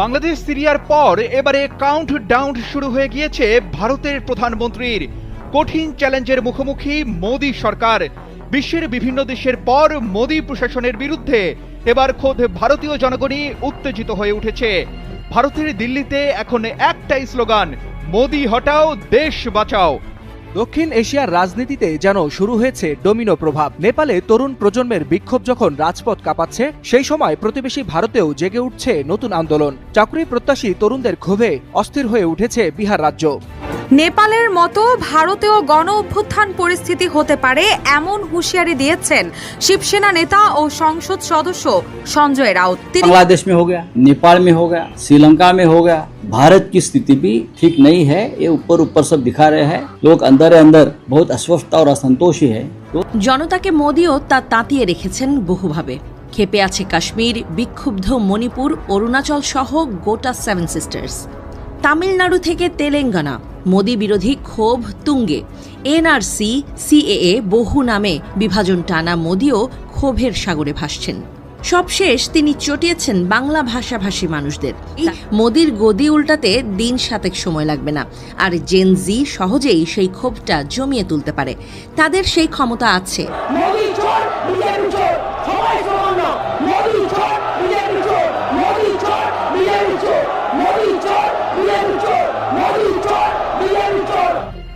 বাংলাদেশ, সিরিয়ার পর এবারে কাউন্ট ডাউন শুরু হয়ে গিয়েছে ভারতের প্রধানমন্ত্রীর। কঠিন চ্যালেঞ্জের মুখোমুখি মোদী সরকার। বিশ্বের বিভিন্ন দেশের পর মোদী প্রশাসনের বিরুদ্ধে এবার খোদ ভারতীয় জনগণই উত্তেজিত হয়ে উঠেছে। ভারতের দিল্লিতে এখন একটাই স্লোগান, মোদি হটাও, দেশ বাঁচাও। দক্ষিণ এশিয়ার রাজনীতিতে যেন শুরু হয়েছে ডোমিনো প্রভাব। নেপালে তরুণ প্রজন্মের বিক্ষোভ যখন রাজপথ কাঁপাচ্ছে সেই সময় প্রতিবেশী ভারতেও জেগে উঠছে নতুন আন্দোলন। চাকরি প্রত্যাশী তরুণদের ক্ষোভে অস্থির হয়ে উঠেছে বিহার রাজ্য। নেপালের মতো ভারতেও গণ অভ্যুত্থান পরিস্থিতি হতে পারে এমন হুঁশিয়ারি দিয়েছেন শিবসেনা নেতা ও সংসদ সদস্য সঞ্জয় রাউত। বাংলাদেশ মে হো নেপাল মে হো শ্রীলঙ্কা মে হো भारत की स्थिति भी ठीक नहीं है ये ऊपर ऊपर सब दिखा रहे हैं लोग अंदर अंदर बहुत अस्वस्थ और असंतोषी है तो জনতাকে মোদিও তা তাতিয়ে রেখেছেন বহুভাবে খেপে আছে কাশ্মীর বিক্ষুব্ধ মণিপুর অরুণাচল সহ গোটা সেভেন সিস্টার্স তামিলনাড়ু থেকে তেলেঙ্গানা মোদি বিরোধী ক্ষোভ তুঙ্গে এনআরসি সিএএ বহু নামে বিভাজন টানা মোদিও ক্ষোভের সাগরে ভাসছেন সবশেষ তিনি চটিয়েছেন বাংলা ভাষাভাষী মানুষদের। এই মোদির গদি উল্টাতে দিন সাতেক সময় লাগবে না। আর জেনজি সহজেই সেই ক্ষোভটা জমিয়ে তুলতে পারে। তাদের সেই ক্ষমতা আছে।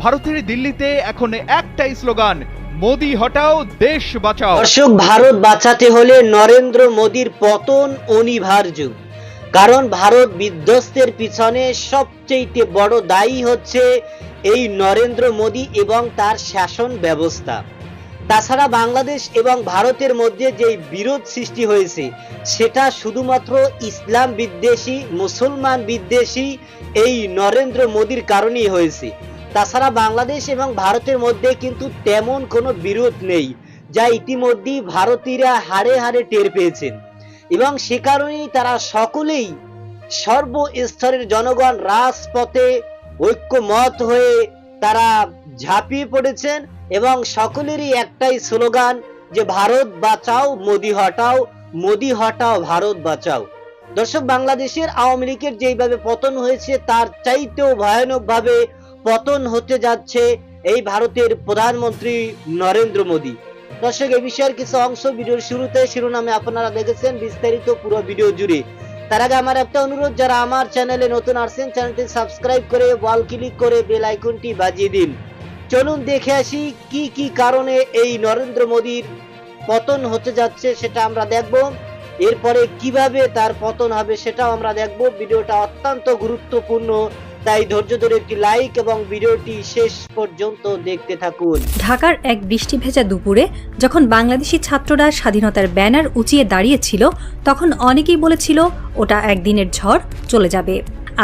ভারতের দিল্লিতে এখন একটাই স্লোগান মোদি হটাও, দেশ বাঁচাও। দর্শক, ভারত বাঁচাতে হলে নরেন্দ্র মোদীর পতন অনিবার্য। কারণ ভারত বিধ্বস্তের পিছনে সবচেয়ে বড় দায়ী হচ্ছে এই নরেন্দ্র মোদী এবং তার শাসন ব্যবস্থা। তাছাড়া বাংলাদেশ এবং ভারতের মধ্যে যে বিরোধ সৃষ্টি হয়েছে, সেটা শুধুমাত্র ইসলাম বিদ্বেষী, মুসলমান বিদ্বেষী এই নরেন্দ্র মোদির কারণেই হয়েছে। তাছাড়া বাংলাদেশ এবং ভারতের মধ্যে কিন্তু তেমন কোনো বিরোধ নেই, যা ইতিমধ্যেই ভারতীয়রা হাড়ে হাড়ে টের পেয়েছেন। এবং সে কারণেই তারা সকলেই সর্বস্তরের জনগণ রাজপথে ঐক্যমত হয়ে তারা ঝাঁপিয়ে পড়েছেন এবং সকলেরই একটাই স্লোগান যে, ভারত বাঁচাও, মোদি হটাও মোদি হটাও, ভারত বাঁচাও। দর্শক, বাংলাদেশের আওয়ামী লীগের যেইভাবে পতন হয়েছে, তার চাইতেও ভয়ানকভাবে পতন হতে যাচ্ছে এই ভারতের প্রধানমন্ত্রী নরেন্দ্র মোদী। দর্শক এই বিষয়ের কিছু অংশ ভিডিওর শুরুতে শিরোনামে আপনারা দেখেছেন, বিস্তারিত পুরো ভিডিও জুড়ে। তার আগে আমার একটা অনুরোধ, যারা আমার চ্যানেলে নতুন আসছেন, চ্যানেলটি সাবস্ক্রাইব করে ওয়াল ক্লিক করে বেল আইকনটি বাজিয়ে দিন। চলুন দেখে আসি, কি কি কারণে এই নরেন্দ্র মোদীর পতন হতে যাচ্ছে সেটা আমরা দেখব। এরপরে কীভাবে তার পতন হবে সেটাও আমরা দেখব। ভিডিওটা অত্যন্ত গুরুত্বপূর্ণ। তাই ধৈর্য ধরে একটি লাইক এবং ভিডিওটি শেষ পর্যন্ত দেখতে থাকুন। ঢাকার এক বৃষ্টি ভেজা দুপুরে যখন বাংলাদেশি ছাত্ররা স্বাধীনতার ব্যানার উঁচিয়ে দাঁড়িয়েছিল, তখন অনেকেই বলেছিল, ওটা একদিনের ঝড়, চলে যাবে।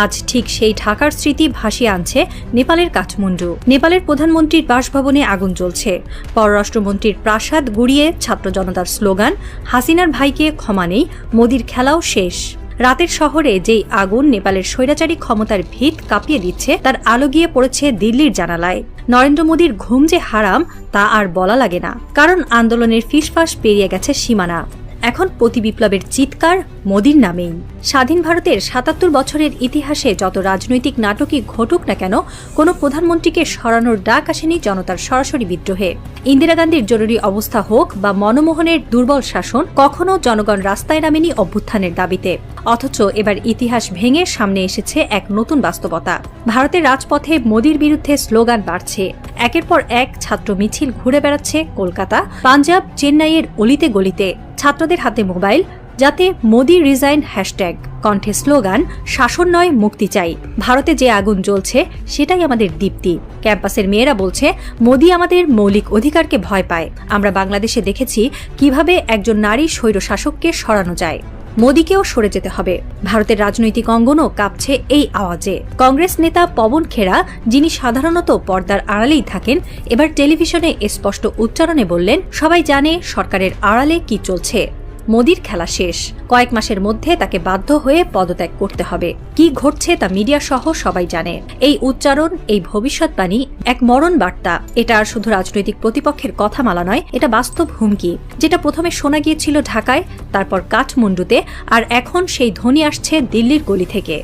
আজ ঠিক সেই ঢাকার স্মৃতি ভাসিয়ে আনছে নেপালের কাঠমান্ডু। নেপালের প্রধানমন্ত্রীর বাসভবনে আগুন জ্বলছে। পররাষ্ট্রমন্ত্রীর প্রাসাদ গুড়িয়ে ছাত্র জনতার স্লোগান, হাসিনার ভাইকে ক্ষমা নেই, মোদির খেলাও শেষ। রাতের শহরে যেই আগুন নেপালের স্বৈরাচারী ক্ষমতার ভিত কাঁপিয়ে দিচ্ছে, তার আলো গিয়ে পড়েছে দিল্লির জানালায়। নরেন্দ্র মোদীর ঘুম যে হারাম, তা আর বলা লাগে না। কারণ আন্দোলনের ফিসফাস পেরিয়ে গেছে সীমানা। এখন প্রতি বিপ্লবের চিৎকার মোদির নামেই। স্বাধীন ভারতের সাতাত্তর বছরের ইতিহাসে যত রাজনৈতিক নাটকই ঘটুক না কেন, কোনো প্রধানমন্ত্রীকে সরানোর ডাক আসেনি জনতার সরাসরি বিদ্রোহে। ইন্দিরা গান্ধীর জরুরি অবস্থা হোক বা মনমোহনের দুর্বল শাসন, কখনো জনগণ রাস্তায় নামেনি অভ্যুত্থানের দাবিতে। অথচ এবার ইতিহাস ভেঙে সামনে এসেছে এক নতুন বাস্তবতা। ভারতের রাজপথে মোদির বিরুদ্ধে স্লোগান বাড়ছে। একের পর এক ছাত্র মিছিল ঘুরে বেড়াচ্ছে কলকাতা, পাঞ্জাব, চেন্নাইয়ের অলিতে গলিতে। ছাত্রদের হাতে মোবাইল, যাতে মোদি রিজাইন হ্যাশট্যাগ। কণ্ঠে স্লোগান, শাসন নয়, মুক্তি চাই। ভারতে যে আগুন জ্বলছে, সেটাই আমাদের দীপ্তি। ক্যাম্পাসের মেয়েরা বলছে, মোদি আমাদের মৌলিক অধিকারকে ভয় পায়। আমরা বাংলাদেশে দেখেছি কীভাবে একজন নারী স্বৈর শাসককে সরানো যায়। মোদীকেও সরে যেতে হবে। ভারতের রাজনৈতিক অঙ্গনও কাঁপছে এই আওয়াজে। কংগ্রেস নেতা পবন খেরা, যিনি সাধারণত পর্দার আড়ালেই থাকেন, এবার টেলিভিশনে স্পষ্ট উচ্চারণে বললেন, সবাই জানে সরকারের আড়ালে কি চলছে। মোদির খেলা শেষ। কয়েক মাসের মধ্যে তাকে বাধ্য হয়ে পদত্যাগ করতে হবে। কি ঘটছে তা মিডিয়া সহ সবাই জানে। এই উচ্চারণ, এই ভবিষ্যৎবাণী এক মরণ বার্তা। এটা আর শুধু রাজনৈতিক প্রতিপক্ষের কথা মালা নয়, এটা বাস্তব হুমকি। যেটা প্রথমে শোনা গিয়েছিল ঢাকায়, তারপর কাঠমান্ডুতে, আর এখন সেই ধ্বনি আসছে দিল্লির গলি থেকে।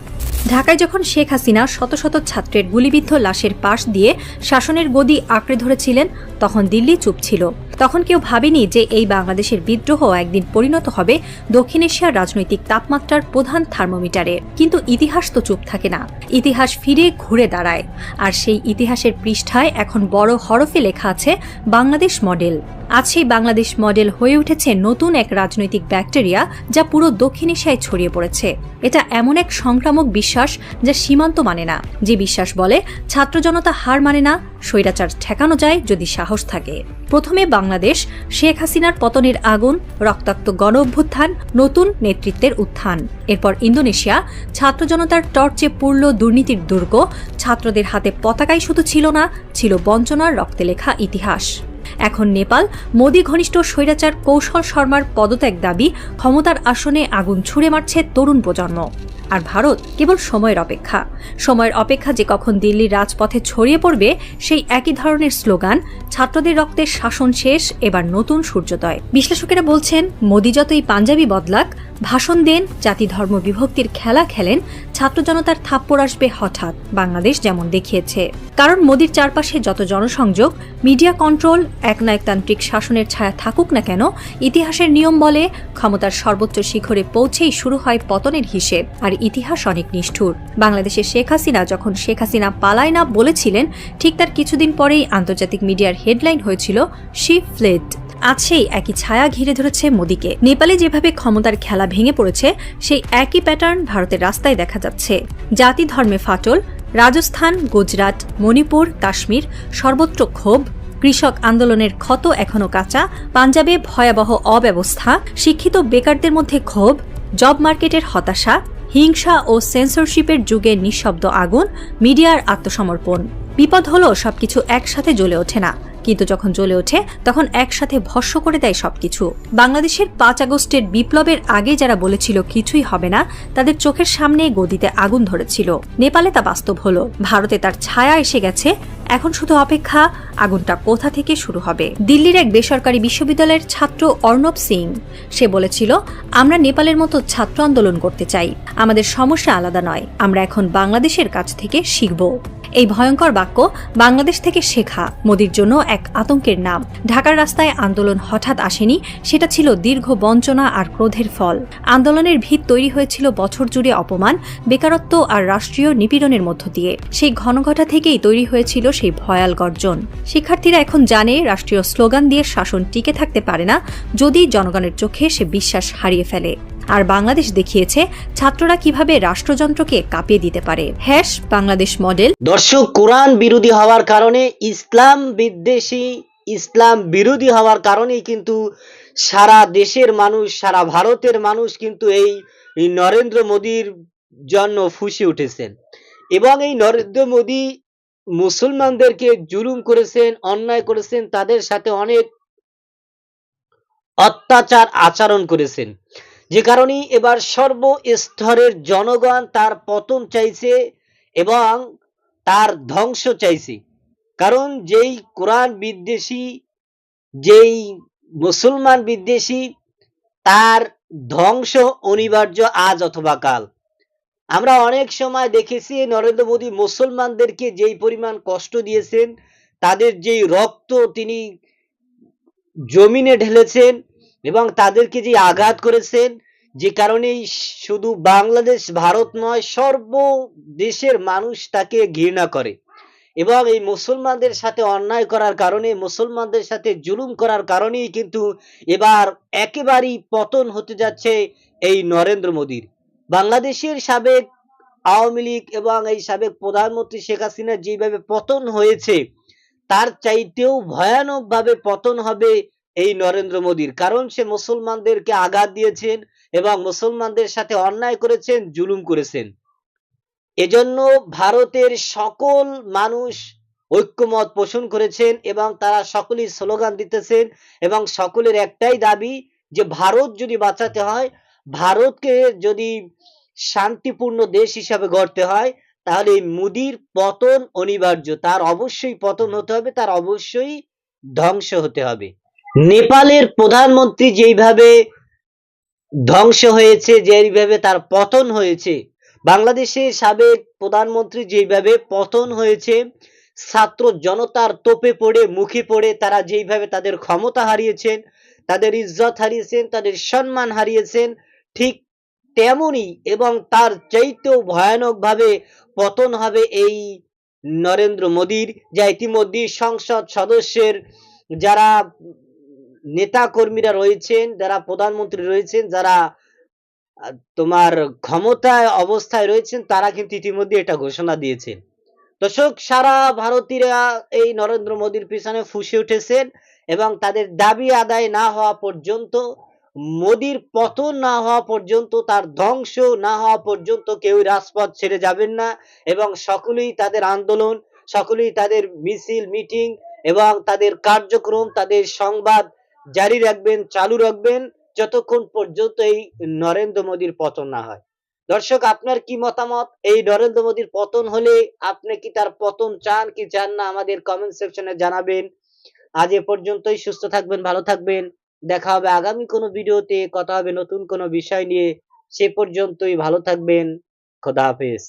ঢাকায় যখন শেখ হাসিনা শত শত ছাত্রের গুলিবিদ্ধ লাশের পাশ দিয়ে শাসনের গদি আঁকড়ে ধরেছিলেন, তখন দিল্লি চুপ ছিল। তখন কেউ ভাবেনি যে এই বাংলাদেশের বিদ্রোহ একদিন পরিণত হবে দক্ষিণ এশিয়ার রাজনৈতিক তাপমাত্রার প্রধান থার্মোমিটারে। কিন্তু ইতিহাস তো চুপ থাকে না। ইতিহাস ফিরে ঘুরে দাঁড়ায়। আর সেই ইতিহাসের পৃষ্ঠায় এখন বড় হরফে লেখা আছে বাংলাদেশ মডেল। আজ সেই বাংলাদেশ মডেল হয়ে উঠেছে নতুন এক রাজনৈতিক ব্যাকটেরিয়া যা পুরো দক্ষিণ এশিয়ায় ছড়িয়ে পড়েছে। এটা এমন এক সংক্রামক বিশ্বাস যা সীমান্ত মানে না। যে বিশ্বাস বলে, ছাত্র জনতা হার মানে না, স্বৈরাচার ঠেকানো যায় যদি সাহস থাকে। প্রথমে বাংলাদেশ, শেখ হাসিনার পতনের আগুন, রক্তাক্ত গণ অভ্যুত্থান নতুন নেতৃত্বের উত্থান। এরপর ইন্দোনেশিয়া, ছাত্র জনতার টর্চে পূর্ল দুর্নীতির দুর্গ, ছাত্রদের হাতে পতাকাই শুধু ছিল না, ছিল বঞ্চনার রক্তে লেখা ইতিহাস। এখন নেপাল, মোদী ঘনিষ্ঠ স্বৈরাচার কৌশল শর্মার পদত্যাগ দাবি, ক্ষমতার আসনে আগুন ছুঁড়ে মারছে তরুণ প্রজন্ম। আর ভারত কেবল সময়ের অপেক্ষা। সময়ের অপেক্ষা যে কখন দিল্লির রাজপথে ছড়িয়ে পড়বে, সেই একই ধরনের স্লোগান, ছাত্রদের রক্তের শাসন শেষ, এবার নতুন সূর্যোদয়। বিশ্লেষকেরা বলছেন, মোদী যতই পাঞ্জাবি বদলাক ভাষণ দেন, জাতি ধর্ম বিভক্তির খেলা খেলেন, ছাত্র জনতার থাপ্পড় আসবে হঠাৎ, বাংলাদেশ যেমন দেখিয়েছে। কারণ মোদির চারপাশে যত জনসংযোগ, মিডিয়া কন্ট্রোল, একনায়কতান্ত্রিক শাসনের ছায়া থাকুক না কেন, ইতিহাসের নিয়ম বলে ক্ষমতার সর্বোচ্চ শিখরে পৌঁছেই শুরু হয় পতনের হিসেব, আর ইতিহাস অনেক নিষ্ঠুর। বাংলাদেশের শেখ হাসিনা যখন শেখ হাসিনা পালায় না বলেছিলেন, ঠিক তার কিছুদিন পরেই আন্তর্জাতিক মিডিয়ার হেডলাইন হয়েছিল শি ফ্লেড আজ সেই একই ছায়া ঘিরে ধরেছে মোদীকে। নেপালে যেভাবে ক্ষমতার খেলা ভেঙে পড়েছে, সেই একই প্যাটার্ন ভারতের রাস্তায় দেখা যাচ্ছে। জাতি ধর্মে ফাটল, রাজস্থান, গুজরাট, মণিপুর, কাশ্মীর, সর্বত্র ক্ষোভ, কৃষক আন্দোলনের ক্ষত এখনও কাঁচা, পাঞ্জাবে ভয়াবহ অব্যবস্থা, শিক্ষিত বেকারদের মধ্যে ক্ষোভ, জব মার্কেটের হতাশা, হিংসা ও সেন্সরশিপের যুগে নিঃশব্দ আগুন, মিডিয়ার আত্মসমর্পণ। বিপদ হলো সবকিছু একসাথে জ্বলে ওঠে না। কিন্তু যখন জ্বলে ওঠে, তখন একসাথে ভস্য করে দেয় সবকিছু। বাংলাদেশের পাঁচ আগস্টের বিপ্লবের আগে যারা বলেছিল কিছুই হবে না, তাদের চোখের সামনে গদিতে আগুন ধরেছিল। নেপালে তা বাস্তব হলো। ভারতে তার ছায়া এসে গেছে। এখন শুধু অপেক্ষা, আগুনটা কোথা থেকে শুরু হবে? দিল্লির এক বেসরকারি বিশ্ববিদ্যালয়ের ছাত্র অর্ণব সিং, সে বলেছিল, আমরা নেপালের মতো ছাত্র আন্দোলন করতে চাই। আমাদের সমস্যা আলাদা নয়। আমরা এখন বাংলাদেশের কাছ থেকে শিখব। এই ভয়ঙ্কর বাক্য বাংলাদেশ থেকে শেখা মোদির জন্য এক আতঙ্কের নাম। ঢাকার রাস্তায় আন্দোলন হঠাৎ আসেনি, সেটা ছিল দীর্ঘ বঞ্চনা আর ক্রোধের ফল। আন্দোলনের ভিত তৈরি হয়েছিল বছর জুড়ে অপমান, বেকারত্ব আর রাষ্ট্রীয় নিপীড়নের মধ্য দিয়ে। সেই ঘনঘটা থেকেই তৈরি হয়েছিল সেই ভয়াল গর্জন। শিক্ষার্থীরা এখন জানে রাষ্ট্রীয় স্লোগান দিয়ে শাসন টিকে থাকতে পারে না, যদি জনগণের চোখে সে বিশ্বাস হারিয়ে ফেলে। আর বাংলাদেশ দেখিয়েছে ছাত্ররা কীভাবে রাষ্ট্রযন্ত্রকে কাঁপিয়ে দিতে পারে। Hash, Bangladesh model. দর্শক, কোরআন বিরোধী হওয়ার কারণে ইসলাম বিদ্বেষী। ইসলাম বিরোধী হওয়ার কারণেই কিন্তু সারা দেশের মানুষ, সারা ভারতের মানুষ কিন্তু এই নরেন্দ্র মোদীর জন্য ফুসে উঠেছেন। এবং এই নরেন্দ্র মোদী মুসলমানদেরকে জুলুম করেছেন, অন্যায় করেছেন, তাদের সাথে অনেক অত্যাচার আচরণ করেছেন। যে কারণেই এবার সর্বস্তরের জনগণ তার পতন চাইছে এবং তার ধ্বংস চাইছে। কারণ যেই কোরআন বিদ্বেষী, যেই মুসলমান বিদ্বেষী, তার ধ্বংস অনিবার্য আজ অথবা কাল। আমরা অনেক সময় দেখেছি নরেন্দ্র মোদী মুসলমানদেরকে যেই পরিমাণ কষ্ট দিয়েছেন, তাদের যেই রক্ত তিনি জমিনে ঢেলেছেন এবং তাদেরকে যে আঘাত করেছেন, যে কারণেই শুধু বাংলাদেশ, ভারত নয়, সর্ব দেশের মানুষ তাকে ঘৃণা করে। এবং এই মুসলমানদের সাথে অন্যায় করার কারণে, মুসলমানদের সাথে জুলুম করার কারণেই কিন্তু এবার একেবারেই পতন হতে যাচ্ছে এই নরেন্দ্র মোদীর। বাংলাদেশের সাবেক আওয়ামী লীগ এবং এই সাবেক প্রধানমন্ত্রী শেখ হাসিনা যেভাবে পতন হয়েছে, তার চাইতেও ভয়ানকভাবে পতন হবে এই নরেন্দ্র মোদীর। কারণ সে মুসলমানদেরকে আঘাত দিয়েছেন এবং মুসলমানদের সাথে অন্যায় করেছেন, জুলুম করেছেন। এজন্য ভারতের সকল মানুষ ঐক্যমত পোষণ করেছেন এবং তারা সকলেই স্লোগান দিতেছেন এবং সকলের একটাই দাবি যে ভারত যদি বাঁচাতে হয়, ভারতকে যদি শান্তিপূর্ণ দেশ হিসাবে গড়তে হয়, তাহলে এই মোদির পতন অনিবার্য। তার অবশ্যই পতন হতে হবে, তার অবশ্যই ধ্বংস হতে হবে। নেপালের প্রধানমন্ত্রী যেইভাবে ধ্বংস হয়েছে, যেইভাবে তার পতন হয়েছে বাংলাদেশের সাবেক প্রধানমন্ত্রী যেইভাবে পতন হয়েছে, ছাত্র জনতার তোপে পড়ে, মুখে পড়ে তারা যেইভাবে তাদের ক্ষমতা হারিয়েছেন, তাদের ইজ্জত হারিয়েছেন, তাদের সম্মান হারিয়েছেন, ঠিক তেমনি এবং তার চাইতেও ভয়ানক ভাবে পতন হবে এই নরেন্দ্র মোদীর, যা ইতিমধ্যে সংসদ সদস্যের যারা নেতা কর্মীরা রয়েছেন, যারা প্রধানমন্ত্রী রয়েছেন, যারা তোমার ক্ষমতায় অবস্থায় রয়েছেন, তারা কিন্তু ইতিমধ্যে এটা ঘোষণা দিয়েছেন। দর্শক, সারা ভারতীয়রা এই নরেন্দ্র মোদীর পিছনে ফুসে উঠেছেন এবং তাদের দাবি আদায় না হওয়া পর্যন্ত, মোদীর পতন না হওয়া পর্যন্ত, তার ধ্বংস না হওয়া পর্যন্ত কেউ রাজপথ ছেড়ে যাবেন না এবং সকলেই তাদের আন্দোলন, সকলেই তাদের মিছিল, মিটিং এবং তাদের কার্যক্রম, তাদের সংবাদ জারি রাখবেন, চালু রাখবেন, যতক্ষণ পর্যন্ত এই নরেন্দ্র মোদীর পতন না হয়। দর্শক, আপনার কি মতামত? এই নরেন্দ্র মোদীর পতন হলে আপনি কি তার পতন চান, কি চান না, আমাদের কমেন্ট সেকশনে জানাবেন। আজ এ পর্যন্তই, সুস্থ থাকবেন, ভালো থাকবেন। দেখা হবে আগামী কোনো ভিডিওতে, কথা হবে নতুন কোনো বিষয় নিয়ে। সে পর্যন্তই, ভালো থাকবেন, খোদা হাফেজ।